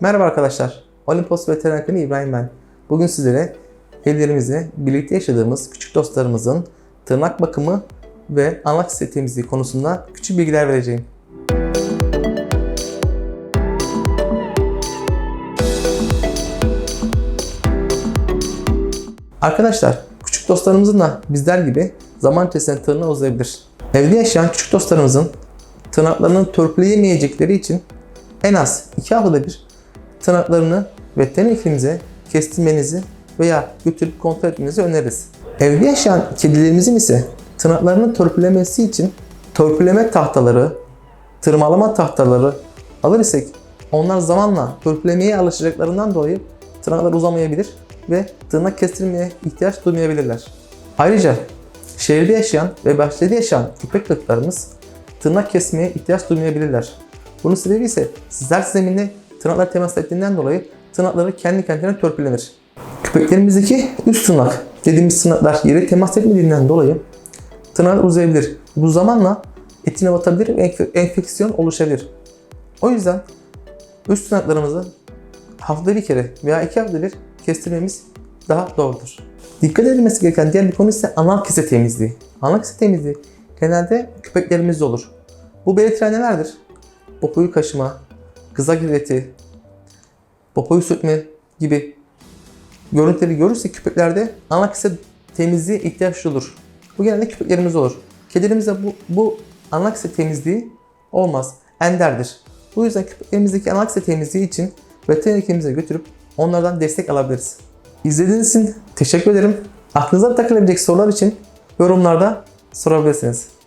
Merhaba arkadaşlar. Olimpos Veteriner Kliniği İbrahim ben. Bugün sizlere kedilerimize birlikte yaşadığımız küçük dostlarımızın tırnak bakımı ve anlak sistemi temizliği konusunda küçük bilgiler vereceğim. Arkadaşlar, küçük dostlarımızın da bizler gibi zaman içerisinde tırnağı uzayabilir. Evde yaşayan küçük dostlarımızın tırnaklarını törpüleyemeyecekleri için en az 2 haftada bir tırnaklarını veteriner hekimimize kestirmenizi veya götürüp kontrol etmenizi öneririz. Evde yaşayan kedilerimizin ise tırnaklarını törpülemesi için törpüleme tahtaları, tırmalama tahtaları alır isek onlar zamanla törpülemeye alışacaklarından dolayı tırnaklar uzamayabilir ve tırnak kestirmeye ihtiyaç duymayabilirler. Ayrıca şehirde yaşayan ve bahçede yaşayan köpek ırklarımız tırnak kesmeye ihtiyaç duymayabilirler. Bunun sebebi ise sizler zeminde tırnaklar temas ettiğinden dolayı tırnakları kendi kendine törpülenir. Köpeklerimizdeki üst tırnak dediğimiz tırnaklar yere temas etmediğinden dolayı tırnaklar uzayabilir. Bu zamanla etine batabilir ve enf- enfeksiyon oluşabilir. O yüzden üst tırnaklarımızı haftada bir kere veya iki haftada bir kestirmemiz daha doğrudur. Dikkat edilmesi gereken diğer bir konu ise anal kese temizliği. Anal kese temizliği genelde köpeklerimizde olur. Bu belirtiler nelerdir? Popoyu kaşıma, kıza gireti, popoyu sürtme gibi görüntüleri görürsek köpeklerde anal kese temizliğe ihtiyaç duyulur. Bu genelde köpeklerimizde olur. Kedilerimizde bu, bu anal kese temizliği olmaz. Enderdir. Bu yüzden köpeklerimizdeki anal kese temizliği için veteriner götürüp onlardan destek alabiliriz. İzlediğiniz için teşekkür ederim. Aklınıza takılabilecek sorular için yorumlarda sorabilirsiniz.